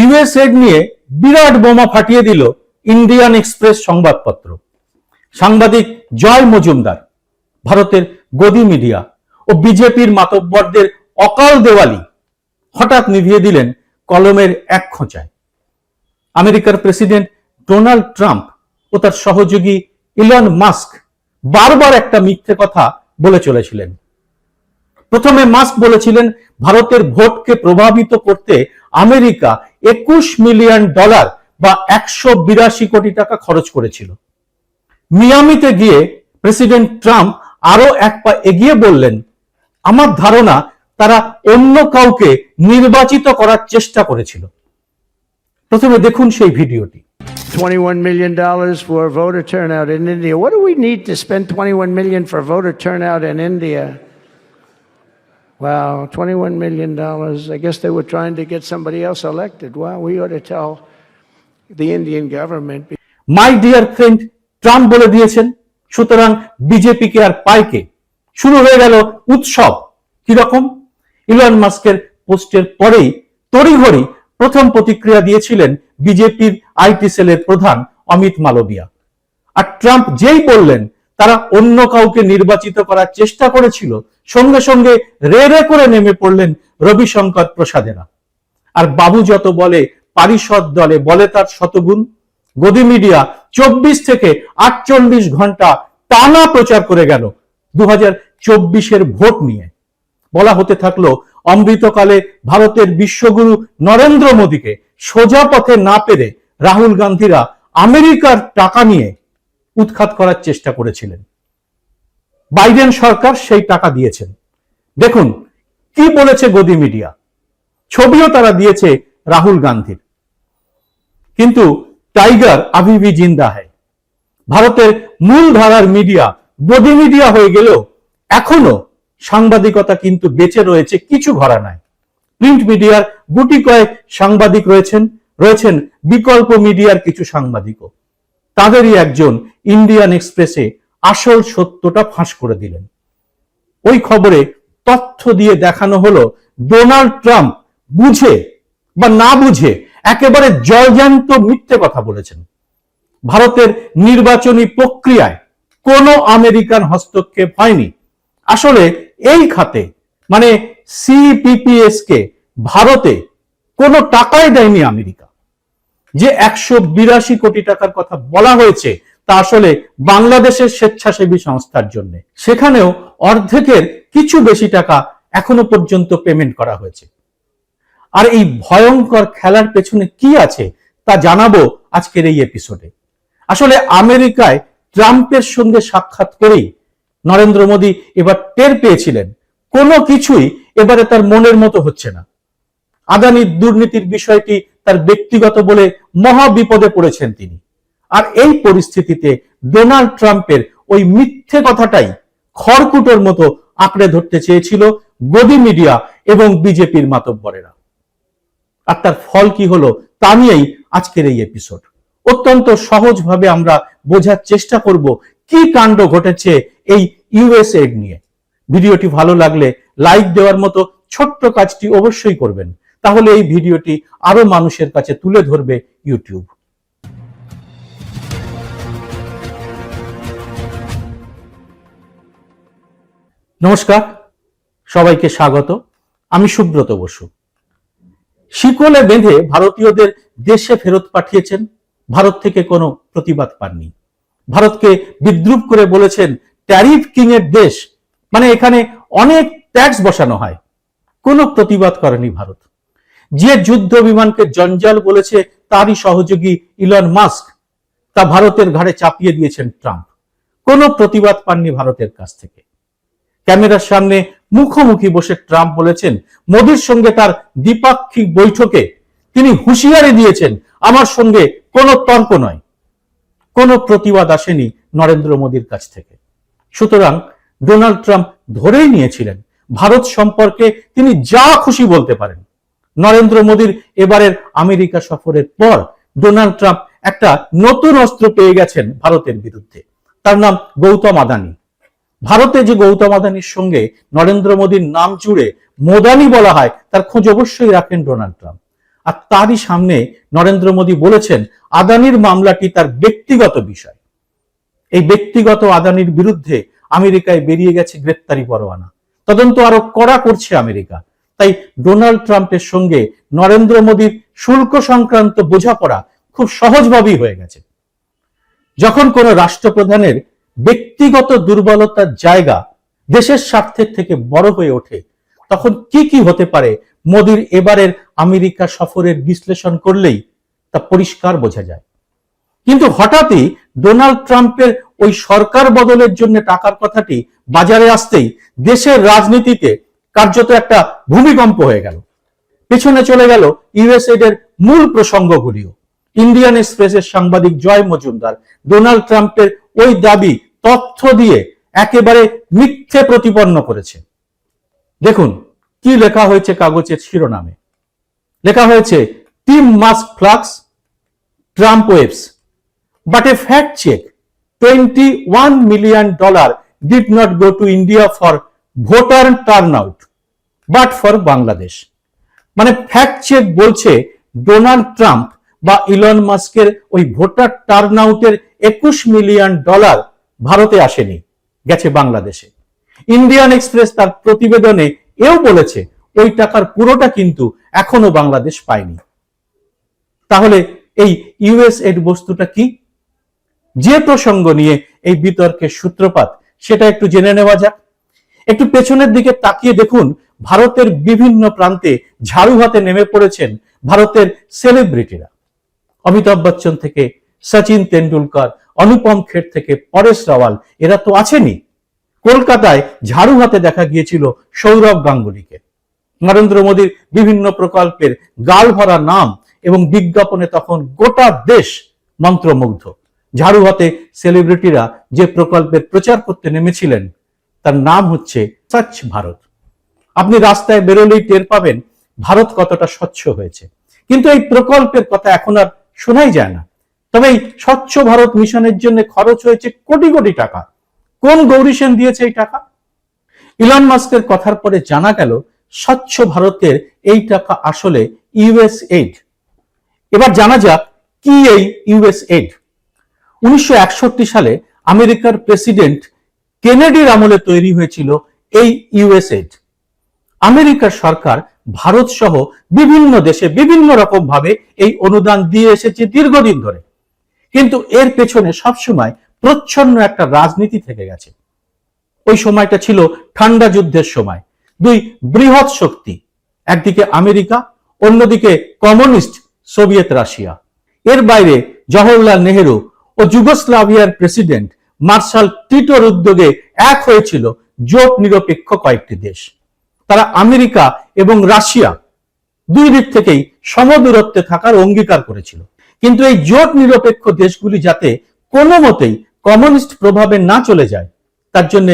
USAID নিয়ে বিরাট বোমা ফাটিয়ে দিল ইন্ডিয়ান এক্সপ্রেস সংবাদপত্র। সাংবাদিক জয় মজুমদার, ভারতের গদি মিডিয়া ও বিজেপির মাতব্বরদের অকাল দেওয়ালি হঠাৎ নিভিয়ে দিলেন কলমের এক খোঁচায়। আমেরিকার প্রেসিডেন্ট ডোনাল্ড ট্রাম্প ও তার সহযোগী ইলন মাস্ক বারবার একটা মিথ্যে কথা বলে চলেছিলেন। প্রথমে মাস্ক বলেছিলেন, ভারতের ভোটকে প্রভাবিত করতে আমেরিকা একুশ মিলিয়ন ডলার বা একশো বিরাশি কোটি টাকা খরচ করেছিল মিয়ামিতে গিয়ে প্রেসিডেন্ট ট্রাম্প আরও এক পা এগিয়ে বললেন, আমার ধারণা, তারা অন্য কাউকে নির্বাচিত করার চেষ্টা করেছিল প্রথমে দেখুন সেই ভিডিওটি $21 million dollars for voter turnout in India. What do we need to spend 21 million for voter turnout in India? Wow, 21 million. I guess they were trying to get somebody else elected. Wow, we ought to tell the Indian government. My dear friend Trump বলে দিয়েছেন সুতরাং বিজেপিকে আর পাইকে শুরু হয়ে গেল উৎসব কীরকম ইলন মাস্কের পোস্টের পরেই তড়িঘড়ি প্রথম প্রতিক্রিয়া দিয়েছিলেন বিজেপির আইটি সেলের প্রধান অমিত মালবিয়া আর ট্রাম্প যেই বললেন তারা অন্য কাউকে নির্বাচিত করার চেষ্টা করেছিল সঙ্গে সঙ্গে রে রে করে নেমে পড়লেন রবিশঙ্কর প্রসাদেরা। আর বাবু যত বলে, পারিষদ দলে বলে তার শতগুণ। গদি মিডিয়া চব্বিশ থেকে আটচল্লিশ ঘণ্টা টানা প্রচার করে গেল দু হাজার ভোট নিয়ে। বলা হতে থাকল, অমৃতকালে ভারতের বিশ্বগুরু নরেন্দ্র মোদীকে সোজা পথে না পেরে রাহুল গান্ধীরা আমেরিকার টাকা নিয়ে উৎখাত করার চেষ্টা করেছিলেন। বাইডেন সরকার সেই টাকা দিয়েছেন। দেখুন, কি বলেছে গদি মিডিয়া? ছবিও তারা দিয়েছে রাহুল গান্ধীর। কিন্তু টাইগার আবিবি জিন্দা হয় ভারতের মূল ধারার মিডিয়া, গদি মিডিয়া হয়ে গেলেও এখনও সাংবাদিকতা কিন্তু বেঁচে রয়েছে, কিছু ঘরানায় প্রিন্ট মিডিয়ার গুটি কয়েক সাংবাদিক রয়েছেন রয়েছেন বিকল্প মিডিয়ার কিছু সাংবাদিকও। তাদেরই একজন ইন্ডিয়ান এক্সপ্রেসে আসল সত্যটা ফাঁস করে দিলেন। ওই খবরে তথ্য দিয়ে দেখানো হলো, ডোনাল্ড ট্রাম্প বুঝে বা না বুঝে একেবারে জলজান্ত মিথ্যে কথা বলেছেন। ভারতের নির্বাচনী প্রক্রিয়ায় কোনো আমেরিকান হস্তক্ষেপ হয়নি। আসলে এই খাতে মানে সিপিপিএস কে ভারতে কোনো টাকাই দেয়নি আমেরিকা। যে একশো বিরাশি কোটি টাকার কথা বলা হয়েছে তা আসলে বাংলাদেশের স্বেচ্ছাসেবী সংস্থার জন্য। সেখানেও অর্ধেকের কিছু বেশি টাকা এখনও পর্যন্ত পেমেন্ট করা হয়েছে। আর এই ভয়ঙ্কর খেলার পেছনে কি আছে তা জানাব আজকের এই এপিসোডে আসলে আমেরিকায় ট্রাম্পের সঙ্গে সাক্ষাৎ করেই নরেন্দ্র মোদী এবার টের পেয়েছিলেন। কোনো কিছুই এবারে তার মনের মতো হচ্ছে না। আদানির দুর্নীতির বিষয়টি তার ব্যক্তিগত বলে মহা বিপদে পড়েছেন তিনি। আর এই পরিস্থিতিতে ডোনাল্ড ট্রাম্পের ওই মিথ্যে কথাটাই খড়কুটোর মতো আঁকড়ে ধরতে চেয়েছিল গদি মিডিয়া এবং বিজেপির মাতব্বরেরা। আর তার ফল কি হলো তা নিয়েই আজকের এই এপিসোড অত্যন্ত সহজভাবে আমরা বোঝার চেষ্টা করব কি কাণ্ড ঘটেছে এই ইউএসএড নিয়ে। ভিডিওটি ভালো লাগলে লাইক দেওয়ার মতো ছোট্ট কাজটি অবশ্যই করবেন। তাহলে এই ভিডিওটি আরও মানুষের কাছে তুলে ধরবে ইউটিউব। নমস্কার, সবাইকে স্বাগত। আমি সুব্রত বসু। শিকলে বেঁধে ভারতীয়দের দেশে ফেরত পাঠিয়েছেন, ভারত থেকে কোনো প্রতিবাদ পাননি। ভারতকে বিদ্রুপ করে বলেছেন ট্যারিফ কিং এর দেশ। মানে এখানে অনেক ট্যাক্স বসানো হয়। কোনো প্রতিবাদ করেনি ভারত। যে যুদ্ধ বিমানকে জঞ্জাল বলেছে, তারই সহযোগী ইলন মাস্ক তা ভারতের ঘাড়ে চাপিয়ে দিয়েছেন ট্রাম্প। কোনো প্রতিবাদ পাননি ভারতের কাছ থেকে। ক্যামেরার সামনে মুখোমুখি বসে ট্রাম্প বলেছেন, মোদীর সঙ্গে তার দ্বিপাক্ষিক বৈঠকে তিনি হুঁশিয়ারি দিয়েছেন, আমার সঙ্গে কোনো তর্ক নয়। কোনো প্রতিবাদ আসেনি নরেন্দ্র মোদীর কাছ থেকে। সুতরাং ডোনাল্ড ট্রাম্প ধরেই নিয়েছিলেন, ভারত সম্পর্কে তিনি যা খুশি বলতে পারেন। নরেন্দ্র মোদীর এবারের আমেরিকা সফরের পর ডোনাল্ড ট্রাম্প একটা নতুন অস্ত্র পেয়ে গেছেন ভারতের বিরুদ্ধে। তার নাম গৌতম আদানি। ভারতে যে গৌতম আদানির সঙ্গে নরেন্দ্র মোদীর নাম জুড়ে মোদানি বলা হয়, তার খোঁজ অবশ্যই রাখেন ডোনাল্ড ট্রাম্প। আর তারই সামনে নরেন্দ্র মোদী বলেছেন, আদানির মামলাটি তার ব্যক্তিগত বিষয়। এই ব্যক্তিগত আদানির বিরুদ্ধে আমেরিকায় বেরিয়ে গেছে গ্রেপ্তারি পরোয়ানা। তদন্ত আরও কড়া করছে আমেরিকা। তাই ডোনাল্ড ট্রাম্পের সঙ্গে নরেন্দ্র মোদীর শুল্ক সংক্রান্ত বোঝাপড়া খুব সহজভাবেই হয়ে গেছে। যখন কোনো রাষ্ট্রপ্রধানের ব্যক্তিগত দুর্বলতার জায়গা দেশের স্বার্থের থেকে বড় হয়ে ওঠে, তখন কি কি হতে পারে মোদীর এবারের আমেরিকা সফরের বিশ্লেষণ করলেই তা পরিষ্কার বোঝা যায়। কিন্তু হঠাৎই ডোনাল্ড ট্রাম্পের ওই সরকার বদলের জন্য টাকার কথাটি বাজারে আসতেই দেশের রাজনীতিতে কার্যত একটা ভূমিকম্প হয়ে গেল। পেছনে চলে গেল ইউএসএড এর মূল প্রসঙ্গগুলিও। ইন্ডিয়ান এক্সপ্রেসের সাংবাদিক জয় মজুমদার ডোনাল্ড ট্রাম্পের ওই দাবি তথ্য দিয়ে একেবারে মিথ্যে প্রতিপন্ন করেছে। দেখুন, কি লেখা হয়েছে কাগজের শিরোনামে? লেখা হয়েছে টিম মাস্ক ফ্লাক্স ট্রাম্প ওয়েবস but a fact check 21 million dollar did not go to India for voter turnout, but for Bangladesh মানে ফ্যাক্ট চেক বলছে ডোনাল্ড ট্রাম্প বা ইলন মাস্কের ওই ভোটার টার্ন আউটের একুশ মিলিয়ন ডলার ভারতে আসেনি, গেছে বাংলাদেশে। ইন্ডিয়ান এক্সপ্রেস তার প্রতিবেদনে এও বলেছে, ওই টাকার পুরোটা কিন্তু এখনও বাংলাদেশ পায়নি। তাহলে এই ইউএস এড বস্তুটা কি? যে প্রসঙ্গ নিয়ে এই বিতর্কের সূত্রপাত, সেটা একটু জেনে নেওয়া যাক। একটু পেছনের দিকে তাকিয়ে দেখুন, ভারতের বিভিন্ন প্রান্তে ঝাড়ু হাতে নেমে পড়েছেন ভারতের সেলিব্রিটিরা অমিতাভ বচ্চন থেকে সচিন তেন্ডুলকর অনুপম খের থেকে পরেশ রাওয়াল, এরা তো আছেনই। কলকাতায় ঝাড়ু হাতে দেখা গিয়েছিল সৌরভ গাঙ্গুলিকে। নরেন্দ্র মোদীর বিভিন্ন প্রকল্পের গাল ভরা নাম এবং বিজ্ঞাপনে তখন গোটা দেশ মন্ত্রমুগ্ধ। ঝাড়ু হাতে সেলিব্রিটিরা যে প্রকল্পের প্রচার করতে নেমেছিলেন, তার নাম হচ্ছে স্বচ্ছ ভারত। আপনি রাস্তায় বেরোলেই টের পাবেন ভারত কতটা স্বচ্ছ হয়েছে। কিন্তু এই প্রকল্পের কথা এখন আর শোনাই যায় না। তবে এই স্বচ্ছ ভারত মিশনের জন্য খরচ হয়েছে কোটি কোটি টাকা। কোন গৌরী সেন দিয়েছে এই টাকা? ইলন মাস্কের কথার পরে জানা গেল, স্বচ্ছ ভারতের এই টাকা আসলে ইউএস এইড। এবার জানা যাক কি এই ইউএস এইড। উনিশশো সালে আমেরিকার প্রেসিডেন্ট কেনেডির আমলে তৈরি হয়েছিল এই ইউএসএড আমেরিকার সরকার, ভারত সহ বিভিন্ন দেশে বিভিন্ন রকম ভাবে এই অনুদান দিয়ে এসেছে দীর্ঘদিন ধরে। কিন্তু এর পেছনে সবসময় প্রচ্ছন্ন একটা রাজনীতি থেকে গেছে। ওই সময়টা ছিল ঠান্ডা যুদ্ধের সময়। দুই বৃহৎ শক্তি, একদিকে আমেরিকা, অন্যদিকে কমিউনিস্ট সোভিয়েত রাশিয়া। এর বাইরে জওহরলাল নেহেরু ও যুগোস্লাভিয়ার প্রেসিডেন্ট মার্শাল টিটোর উদ্যোগে এক হয়েছিল জোট নিরপেক্ষ কয়েকটি দেশ। তারা আমেরিকা এবং রাশিয়া দুই দিক থেকেই সমদূরত্বে থাকার অঙ্গীকার করেছিল। কিন্তু এই জোট নিরপেক্ষ দেশগুলি যাতে কোনো মতেই কমিউনিস্ট প্রভাবে না চলে যায়, তার জন্য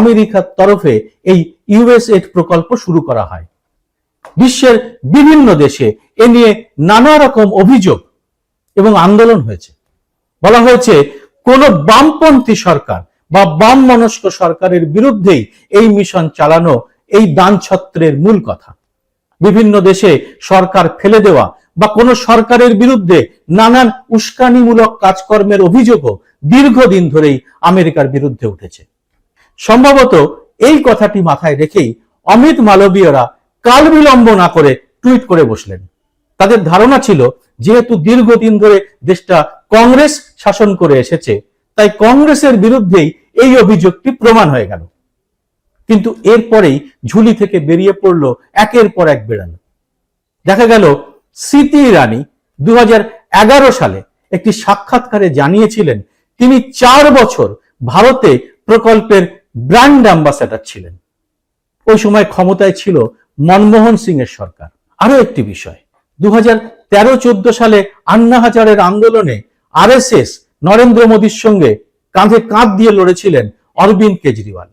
আমেরিকার তরফে এই ইউএসএড প্রকল্প শুরু করা হয়। বিশ্বের বিভিন্ন দেশে এ নিয়ে নানা রকম অভিযোগ এবং আন্দোলন হয়েছে। বলা হয়েছে, কোন বামপন্থী সরকার বা বাম মনস্ক সরকারের বিরুদ্ধেই এই মিশন চালানো এই দানছত্রের মূল কথা। বিভিন্ন দেশে সরকার ফেলে দেওয়া বা কোনো সরকারের বিরুদ্ধে নানান উস্কানিমূলক কাজকর্মের অভিযোগও দীর্ঘদিন ধরেই আমেরিকার বিরুদ্ধে উঠেছে। সম্ভবত এই কথাটি মাথায় রেখেই অমিত মালবীয়রা কাল বিলম্ব না করে টুইট করে বসলেন। তাদের ধারণা ছিল, যেহেতু দীর্ঘদিন ধরে দেশটা কংগ্রেস শাসন করে এসেছে, তাই কংগ্রেসের বিরুদ্ধেই এই অভিযোগটি প্রমাণ হয়ে গেল। কিন্তু এরপরেই ঝুলি থেকে বেরিয়ে পড়ল একের পর এক বেড়াল। দেখা গেল, স্মৃতি ইরানি দু হাজার এগারো সালে একটি সাক্ষাৎকারে জানিয়েছিলেন, তিনি চার বছর ভারতে প্রকল্পের ব্র্যান্ড অ্যাম্বাসেডর ছিলেন। ওই সময় ক্ষমতায় ছিল মনমোহন সিং এর সরকার। আরও একটি বিষয় দু হাজার তেরো চোদ্দ সালে আন্না হাজারের আন্দোলনে আরএসএস নরেন্দ্র মোদীর সঙ্গে কাঁধে কাঁধ দিয়ে লড়েছিলেন অরবিন্দ কেজরিওয়াল।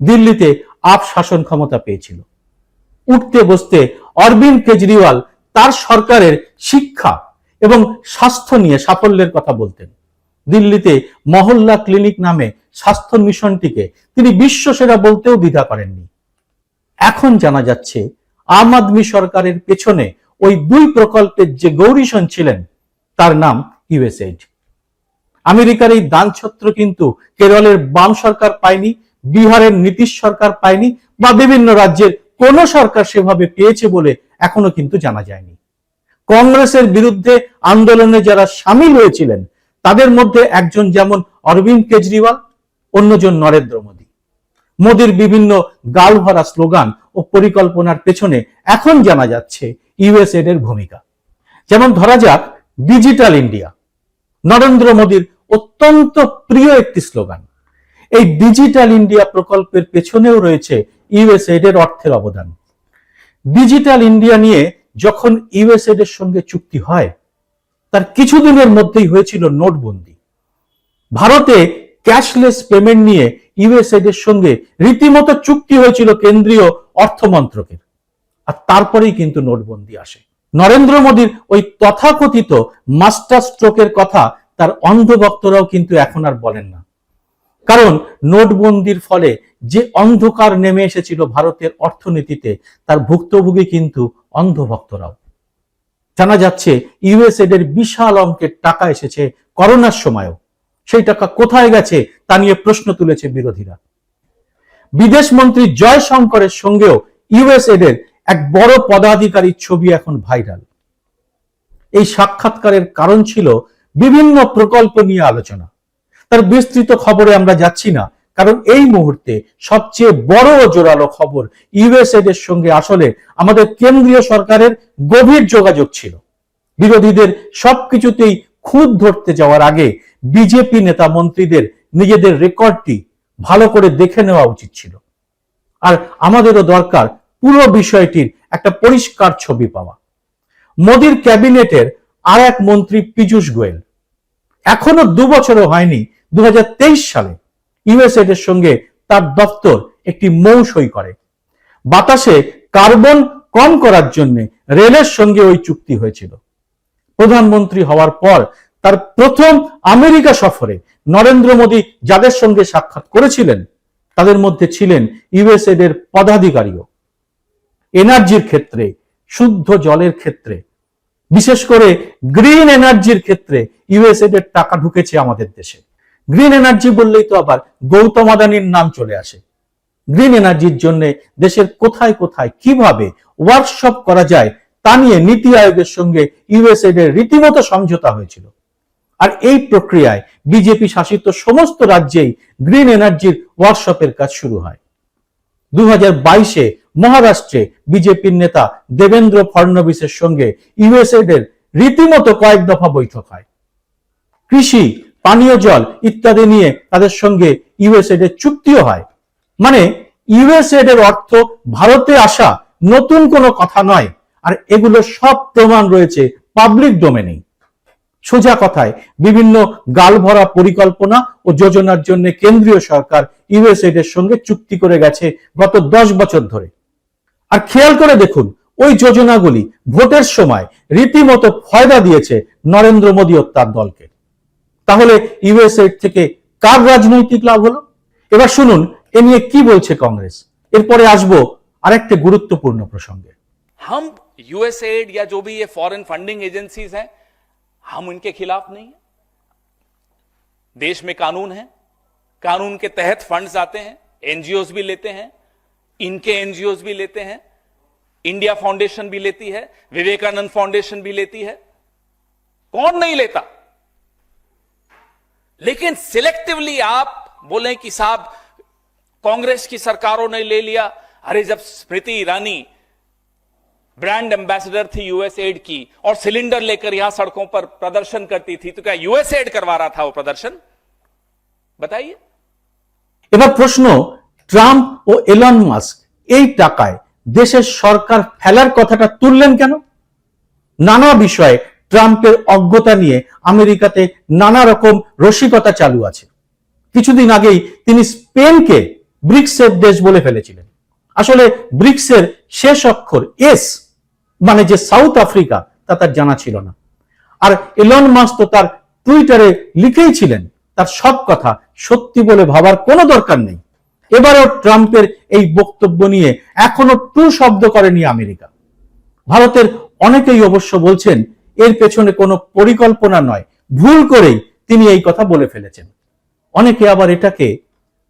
দিল্লিতে আপ শাসন ক্ষমতা পেয়েছিল। উঠতে বসতে অরবিন্দ কেজরিওয়াল তার সরকারের শিক্ষা এবং স্বাস্থ্য নিয়ে সাফল্যের কথা বলতেন। দিল্লিতে মহল্লা ক্লিনিক নামে স্বাস্থ্য মিশনটিকে তিনি বিশ্বসেরা বলতেও দ্বিধা করেননি। এখন জানা যাচ্ছে, আম আদমি সরকারের পেছনে ওই দুই প্রকল্পের যে গৌরীশন ছিলেন, তার নাম ইউএসএইড আমেরিকার এই দানছত্র কিন্তু কেরলের বাম সরকার পায়নি বিহারের নীতিশ সরকার পায়নি বা বিভিন্ন রাজ্যের কোন সরকার সেভাবে পেয়েছে বলে এখনও কিন্তু জানা যায়নি। কংগ্রেসের বিরুদ্ধে আন্দোলনে যারা সামিল হয়েছিলেন, তাদের মধ্যে একজন যেমন অরবিন্দ কেজরিওয়াল, অন্যজন নরেন্দ্র মোদী। মোদীর বিভিন্ন গালভরা স্লোগান ও পরিকল্পনার পেছনে এখন জানা যাচ্ছে ইউএসএড এর ভূমিকা। যেমন ধরা যাক, ডিজিটাল ইন্ডিয়া। নরেন্দ্র মোদীর অত্যন্ত প্রিয় একটি স্লোগান এই ডিজিটাল ইন্ডিয়া প্রকল্পের পেছনেও রয়েছে ইউএসএড এর অর্থের অবদান। ডিজিটাল ইন্ডিয়া নিয়ে যখন ইউএসএড এর সঙ্গে চুক্তি হয়, তার কিছুদিনের মধ্যেই হয়েছিল নোটবন্দি। ভারতে ক্যাশলেস পেমেন্ট নিয়ে ইউএসএড এর সঙ্গে রীতিমতো চুক্তি হয়েছিল কেন্দ্রীয় অর্থমন্ত্রকের আর তারপরেই কিন্তু নোটবন্দি আসে। নরেন্দ্র মোদীর ওই তথাকথিত মাস্টার স্ট্রোকের কথা তার অন্ধ অন্ধভক্তরাও কিন্তু এখন আর বলেন না। কারণ নোটবন্দির ফলে যে অন্ধকার নেমে এসেছিল ভারতের অর্থনীতিতে, তার ভুক্তভোগী কিন্তু অন্ধভক্তরাও। জানা যাচ্ছে ইউএসএড এর বিশাল অঙ্কের টাকা এসেছে করোনার সময়ও। সেই টাকা কোথায় গেছে, তা নিয়ে প্রশ্ন তুলেছে বিরোধীরা। বিদেশ মন্ত্রী জয়শঙ্করের সঙ্গেও ইউএসএড এর এক বড় পদাধিকারীর ছবি এখন ভাইরাল। এই সাক্ষাৎকারের কারণ ছিল বিভিন্ন প্রকল্প নিয়ে আলোচনা। তার বিস্তৃত খবরে আমরা যাচ্ছি না। কারণ এই মুহূর্তে সবচেয়ে বড় জোরালো খবর ইউএসএড এর সঙ্গে আসলে আমাদের কেন্দ্রীয় সরকারের গভীর যোগাযোগ ছিল। বিরোধীদের সবকিছুতেই খুঁত ধরতে যাওয়ার আগে বিজেপি নেতা মন্ত্রীদের নিজেদের রেকর্ডটি ভালো করে দেখে নেওয়া উচিত ছিল। আর আমাদেরও দরকার পুরো বিষয়টির একটা পরিষ্কার ছবি পাওয়া। মোদির ক্যাবিনেটের আর এক মন্ত্রী পীযূষ গোয়েল। এখনও দু বছরও হয়নি দু হাজার তেইশ সালে ইউএসএড এর সঙ্গে তার দপ্তর একটি মৌ সই করে। বাতাসে কার্বন কম করার জন্য রেলের সঙ্গে ওই চুক্তি হয়েছিল। প্রধানমন্ত্রী হওয়ার পর তার প্রথম আমেরিকা সফরে নরেন্দ্র মোদী যাদের সঙ্গে সাক্ষাৎ করেছিলেন, তাদের মধ্যে ছিলেন ইউএসএড এর পদাধিকারীও। এনার্জির ক্ষেত্রে, শুদ্ধ জলের ক্ষেত্রে, বিশেষ করে গ্রিন এনার্জির ক্ষেত্রে ইউএসএড এর টাকা ঢুকেছে আমাদের দেশে। গ্রিন এনার্জি বললেই তো আবার গৌতম আদানির নাম চলে আসে। গ্রিন এনার্জির জন্য দেশের কোথায় কোথায় কীভাবে ওয়ার্কশপ করা যায় তা নিয়ে নীতি আয়োগের সঙ্গে ইউএসএড এর রীতিমতো সমঝোতা হয়েছিল। আর এই প্রক্রিয়ায় বিজেপি শাসিত সমস্ত রাজ্যেই গ্রিন এনার্জির ওয়ার্কশপের কাজ শুরু হয়। দু হাজার বাইশে মহারাষ্ট্রে বিজেপির নেতা দেবেন্দ্র ফডনবিসের সঙ্গে ইউএসএড এর রীতিমতো কয়েক দফা বৈঠক হয়। কৃষি পানীয় জল ইত্যাদি নিয়ে তাদের সঙ্গে ইউএসএড এর চুক্তিও হয়। মানে ইউএসএড এর অর্থ ভারতে আসা নতুন কোনো কথা নয়, আর এগুলো সব প্রমাণ রয়েছে পাবলিক ডোমেনেই সোজা কথায়, বিভিন্ন গালভরা পরিকল্পনা ও যোজনার জন্য কেন্দ্রীয় সরকার ইউএসএড এর সঙ্গে চুক্তি করে গেছে গত দশ বছর ধরে। আর খেয়াল করে দেখুন, ওই যোজনাগুলি ভোটের সময় রীতিমতো ফয়দা দিয়েছে নরেন্দ্র মোদী ও তার দলকে। তাহলে ইউএসএড থেকে কার রাজনৈতিক লাভ হলো এবার শুনুন এ নিয়ে কি বলছে কংগ্রেস এরপরে আসবো আরেকটা গুরুত্বপূর্ণ প্রসঙ্গে हम यूएसएड या जो भी ये फॉरेन फंडिंग एजेंसीज हैं हम उनके खिलाफ नहीं है देश में कानून है कानून के तहत फंड्स आते हैं एनजीओज भी लेते हैं इनके एनजीओज भी लेते हैं इंडिया फाउंडेशन भी लेती है विवेकानंद फाउंडेशन भी लेती है कौन नहीं लेता लेकिन सिलेक्टिवली आप बोले कि साहब कांग्रेस की सरकारों ने ले लिया अरे जब स्मृति ईरानी ब्रांड एम्बेसडर थी यूएसएड की और सिलेंडर लेकर यहां सड़कों पर प्रदर्शन करती थी तो क्या यूएसएड करवा रहा था वो प्रदर्शन बताइए এবার প্রশ্ন ট্রাম্প ও এলন মাস্ক এই টাকায় দেশের সরকার ফেলার কথাটা তুললেন কেন নানা বিষয়ে ট্রাম্পের অজ্ঞতা নিয়ে আমেরিকাতে নানা রকম রসিকতা চালু আছে। কিছুদিন আগেই তিনি স্পেনকে ব্রিক্সের দেশ বলে ফেলেছিলেন। আসলে ব্রিক্সের শেষ অক্ষর এস মানে যে সাউথ আফ্রিকা, তা তার জানা ছিল না। আর এলন মাস্ক তো তার টুইটারে লিখেই ছিলেন, তার সব কথা সত্যি বলে ভাবার কোনো দরকার নেই। এবারও ট্রাম্পের এই বক্তব্য নিয়ে এখনও টু শব্দ করেনি আমেরিকা। ভারতের অনেকেই অবশ্য বলছেন এর পেছনে কোনো পরিকল্পনা নয়। ভুল করেই তিনি এই কথা বলে ফেলেছেন। অনেকে আবার এটাকে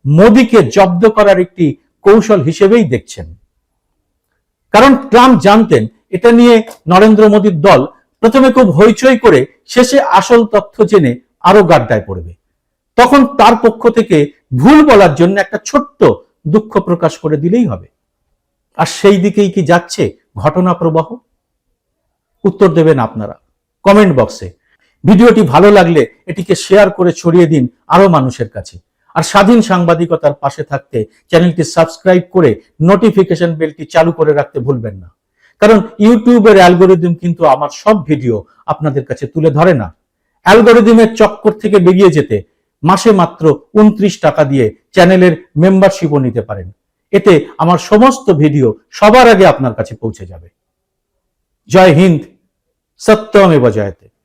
মোদীকে জব্দ করার একটি কৌশল হিসেবেই দেখছেন। কারণ ট্রাম্প জানতেন, এটা নিয়ে নরেন্দ্র মোদীর দল প্রথমে খুব হইচই করে শেষে আসল তথ্য জেনে আরও গাড্ডায় পড়বে। তখন তার পক্ষ থেকে ভুল বলার জন্য একটা ছোট্ট দুঃখ প্রকাশ করে দিলেই হবে। আর সেই দিকেই কি যাচ্ছে ঘটনা প্রবাহ? উত্তর দেবেন আপনারা। কমেন্ট বক্সে ভিডিওটি ভালো লাগলে এটিকে শেয়ার করে ছড়িয়ে দিন আরও মানুষের কাছে। আর স্বাধীন সাংবাদিকতার পাশে থাকতে চ্যানেলটি সাবস্ক্রাইব করে নোটিফিকেশন বেলটি চালু করে রাখতে ভুলবেন না। কারণ ইউটিউবের অ্যালগোরিদম কিন্তু আমার সব ভিডিও আপনাদের কাছে তুলে ধরে না। অ্যালগোরিদমের চক্কর থেকে বেরিয়ে যেতে মাসে মাত্র উনত্রিশ টাকা দিয়ে চ্যানেলের মেম্বারশিপও নিতে পারেন। এতে আমার সমস্ত ভিডিও সবার আগে আপনার কাছে পৌঁছে যাবে। জয় হিন্দ। सत्तर में बजाए थे।